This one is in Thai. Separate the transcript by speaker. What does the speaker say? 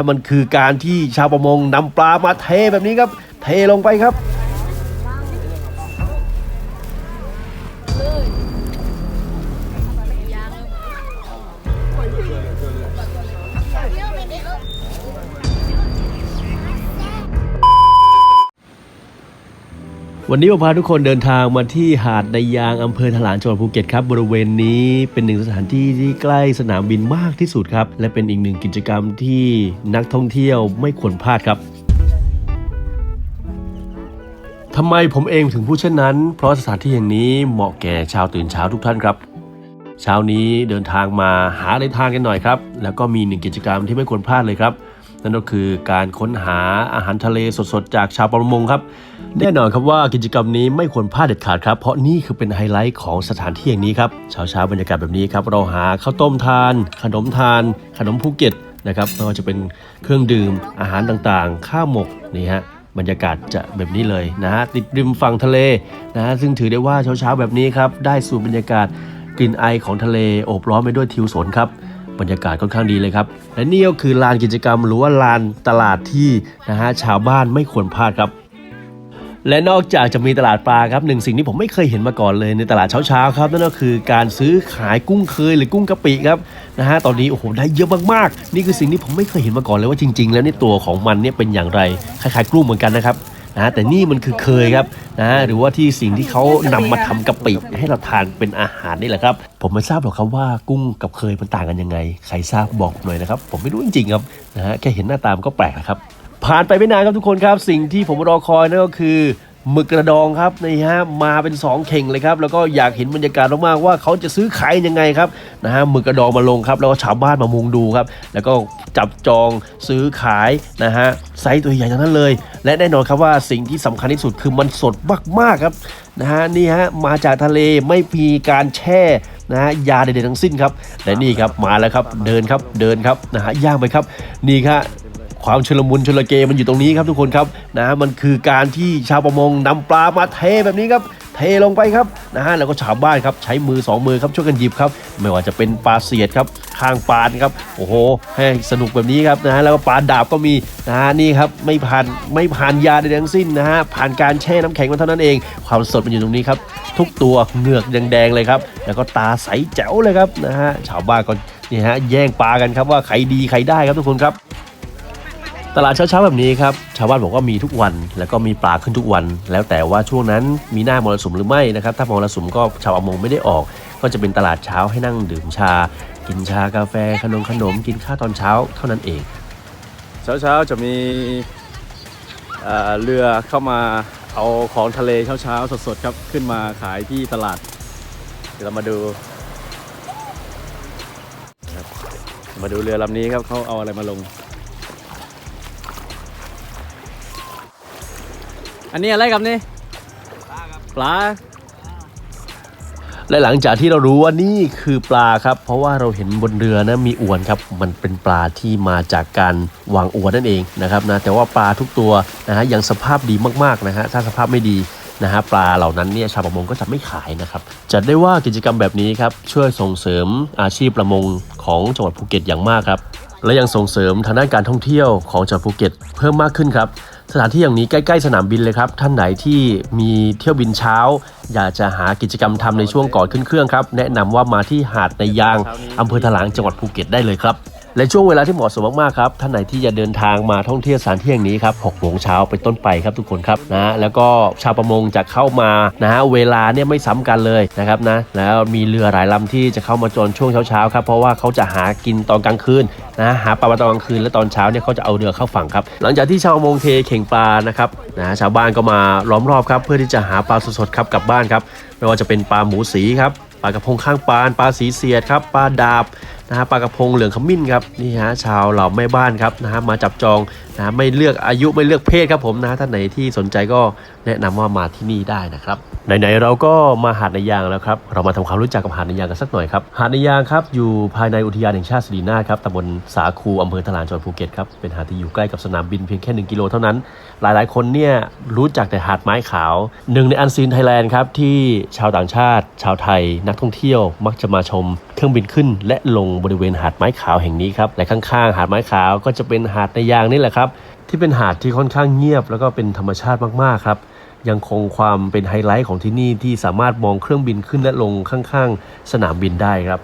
Speaker 1: มันคือการที่ชาวประมงนำปลามาเทแบบนี้ครับ เทลงไปครับ วันนี้ผมพาทุกคนเดินทางมาที่หาดในยางอำเภอถลางจังหวัดภูเก็ตครับบริเวณนี้เป็นหนึ่งสถานที่ที่ใกล้สนามบินมากที่สุดครับ และเป็นอีกหนึ่งกิจกรรมที่นักท่องเที่ยวไม่ควรพลาดครับทำไมผมเองถึงพูดเช่นนั้น เพราะสถานที่แห่งนี้เหมาะแก่ชาวตื่นเช้าทุกท่านครับ เช้านี้เดินทางมาหาอะไรทานกันหน่อยครับ แล้วก็มีหนึ่งกิจกรรมที่ไม่ควรพลาดเลยครับ นั่นก็คือการค้นหาอาหารทะเลสดๆ จากชาวประมงครับ แน่นอนครับว่ากิจกรรมนี้ไม่ควรพลาดเด็ดขาดครับ เพราะนี่คือเป็นไฮไลท์ของสถานที่แห่งนี้ครับเช้าๆบรรยากาศแบบนี้ครับเราหาข้าวต้มทาน ขนมทาน ขนมภูเก็ตนะครับไม่ว่าจะเป็นเครื่องดื่มอาหารต่างๆ ข้าวหมกนี่ฮะบรรยากาศจะแบบนี้เลยนะฮะติดริมฝั่งทะเลนะฮะซึ่งถือได้ว่าเช้าๆแบบนี้ครับได้สูดบรรยากาศกลิ่นไอของทะเลโอบล้อมไปด้วยทิวสนครับบรรยากาศค่อนข้างดีเลยครับ และนี่ก็คือลานกิจกรรมหรือว่าลานตลาดที่นะฮะชาวบ้านไม่ควรพลาดครับ และนอกจากจะมีตลาดปลาครับหนึ่งสิ่งที่ผมไม่เคยเห็นมาก่อนเลยในตลาดเช้าๆครับนั่นก็คือการซื้อขายกุ้งเคยหรือกุ้งกะปิครับนะฮะตอนนี้โอ้โหได้เยอะมากๆ นี่คือสิ่งที่ผมไม่เคยเห็นมาก่อนเลยว่าจริง ๆ แล้วนี่ตัวของมันเนี่ยเป็นอย่างไรคล้ายๆกุ้งเหมือนกันนะครับนะฮะแต่นี่มันคือเคยครับนะหรือว่าที่สิ่งที่เขานำมาทำกะปิให้เราทานเป็นอาหารนี่แหละครับ ผมไม่ทราบหรอกครับว่ากุ้งกับเคยมันต่างกันยังไง ใครทราบบอกหน่อยนะครับ ผมไม่รู้จริงๆครับนะฮะแค่เห็นหน้าตามนก็แปลกนะครับ ผ่านไปไม่นานครับทุกคนครับ สิ่งที่ผมรอคอยนั่นก็คือหมึกกระดองครับนี่ฮะมาเป็น 2 เข่งเลยครับ แล้วก็อยากเห็นบรรยากาศมากๆว่าเขาจะซื้อขายยังไงครับนะฮะหมึกกระดองมาลงครับแล้วก็ชาวบ้านมามุงดูครับ แล้วก็จับจองซื้อขายนะฮะไซส์ตัวใหญ่ทั้งนั้นเลย และแน่นอนครับว่าสิ่งที่สำคัญที่สุดคือมันสดมากๆครับนะฮะนี่ฮะมาจากทะเลไม่มีการแช่นะฮะยาใดๆทั้งสิ้นครับและนี่ครับมาแล้วครับเดินครับเดินครับนะฮะย่างไปครับนี่ครับ ความชุลมุนชุลเกมันอยู่ตรงนี้ครับทุกคนครับนะฮะมันคือการที่ชาวประมงนำปลามาเทแบบนี้ครับเทลงไปครับนะฮะแล้วก็ชาวบ้านครับใช้มือสองมือครับช่วยกันหยิบครับไม่ว่าจะเป็นปลาเสียดครับข้างปานครับโอ้โหให้สนุกแบบนี้ครับนะฮะแล้วก็ปลาดาบก็มีนะฮะนี่ครับไม่ผ่านไม่ผ่านยาใดทั้งสิ้นนะฮะผ่านการแช่น้ำแข็งมาเท่านั้นเอง ความสดมันอยู่ตรงนี้ครับทุกตัวเหงือกแดงๆเลยครับแล้วก็ตาใสแจ๋วเลยครับนะฮะชาวบ้านก็นี่ฮะแย่งปลากันครับว่าใครดีใครได้ครับทุกคนครับ ตลาดเช้าๆแบบนี้ครับชาวบ้านบอกว่ามีทุกวันแล้วก็มีปลาขึ้นทุกวัน แล้วแต่ว่าช่วงนั้นมีหน้ามรสุมหรือไม่นะครับถ้ามรสุมก็ชาวประมงไม่ได้ออก ก็จะเป็นตลาดเช้าให้นั่งดื่มชา กินชากาแฟขนมขนม กินข้าวตอนเช้าเท่านั้นเอง
Speaker 2: เช้าๆจะมีเอ่อเรือเข้ามาเอาของทะเลเช้าเช้าๆสดๆครับขึ้นมาขายที่ตลาดเดี๋ยวเรามาดูครับมาดูเรือลำนี้ครับเขาเอาอะไรมาลง อันนี้อะไรครับนี่ปลา
Speaker 1: และหลังจากที่เรารู้ว่านี่คือปลาครับ เพราะว่าเราเห็นบนเรือนะมีอวนครับ มันเป็นปลาที่มาจากการวางอวนนั่นเองนะครับนะแต่ว่าปลาทุกตัวนะฮะยังสภาพดีมากๆนะฮะถ้าสภาพไม่ดีนะฮะปลาเหล่านั้นเนี่ยชาวประมงก็จะไม่ขายนะครับจัดได้ว่ากิจกรรมแบบนี้ครับช่วยส่งเสริมอาชีพประมงของจังหวัดภูเก็ตอย่างมากครับและยังส่งเสริมทางด้านการท่องเที่ยวของจังหวัดภูเก็ตเพิ่มมากขึ้นครับ สถานที่อย่างนี้ใกล้ ๆ สนามบินเลยครับ ท่านไหนที่มีเที่ยวบินเช้า อยากจะหากิจกรรมทำในช่วงก่อนขึ้นเครื่องครับ แนะนำว่ามาที่หาดในยางอำเภอถลางจังหวัดภูเก็ตได้เลยครับ และช่วงเวลาที่เหมาะสมมากๆครับท่านไหนที่จะเดินทางมาท่องเที่ยวสถานที่แห่งนี้ครับ6โมงเช้าเป็นต้นไปครับทุกคนครับนะแล้วก็ชาวประมงจะเข้ามานะฮะเวลาเนี่ยไม่ซ้ำกันเลยนะครับนะแล้วมีเรือหลายลำที่จะเข้ามาจนช่วงเช้าๆครับเพราะว่าเขาจะหากินตอนกลางคืนนะหาปลาตอนกลางคืนและตอนเช้าเนี่ยเขาจะเอาเรือเข้าฝั่งครับ หลังจากที่ชาวประมงเทเข่งปลานะครับนะชาวบ้านก็มาล้อมรอบครับเพื่อที่จะหาปลาสดๆครับกลับบ้านครับไม่ว่าจะเป็นปลาหมูสีครับปลากระพงข้างปานปลาสีเสียดครับปลาดาบ นะฮะปลากระพงเหลืองขมิ้นครับนี่ฮะชาวเหล่าแม่บ้านครับนะฮะมาจับจอง นะไม่เลือกอายุไม่เลือกเพศครับผมนะท่านไหนที่สนใจก็แนะนำว่ามาที่นี่ได้นะครับไหนๆเราก็มาหาดในยางแล้วครับเรามาทำความรู้จักกับหาดในยางกันสักหน่อยครับหาดในยางครับอยู่ภายในอุทยานแห่งชาติสิรินาครับตำบลสาคูอำเภอถลางจังหวัดภูเก็ตครับเป็นหาดที่อยู่ใกล้กับสนามบินเพียงแค่ 1 กิโลเท่านั้น หลายๆ คนเนี่ยรู้จักแต่หาดไม้ขาวหนึ่งในอันซีนไทยแลนด์ครับที่ชาวต่างชาติ ชาวไทย นักท่องเที่ยวมักจะมาชม เครื่องบินขึ้น และลงบริเวณหาดไม้ขาวแห่งนี้ครับและข้างๆ หาดไม้ขาวก็จะเป็นหาดในยางนี่แหละครับที่เป็นหาดที่ค่อนข้างเงียบ แล้วก็เป็นธรรมชาติมากๆครับ ยังคงความเป็นไฮไลท์ของที่นี่ที่สามารถมองเครื่องบินขึ้นและลงข้างๆ สนามบินได้ครับ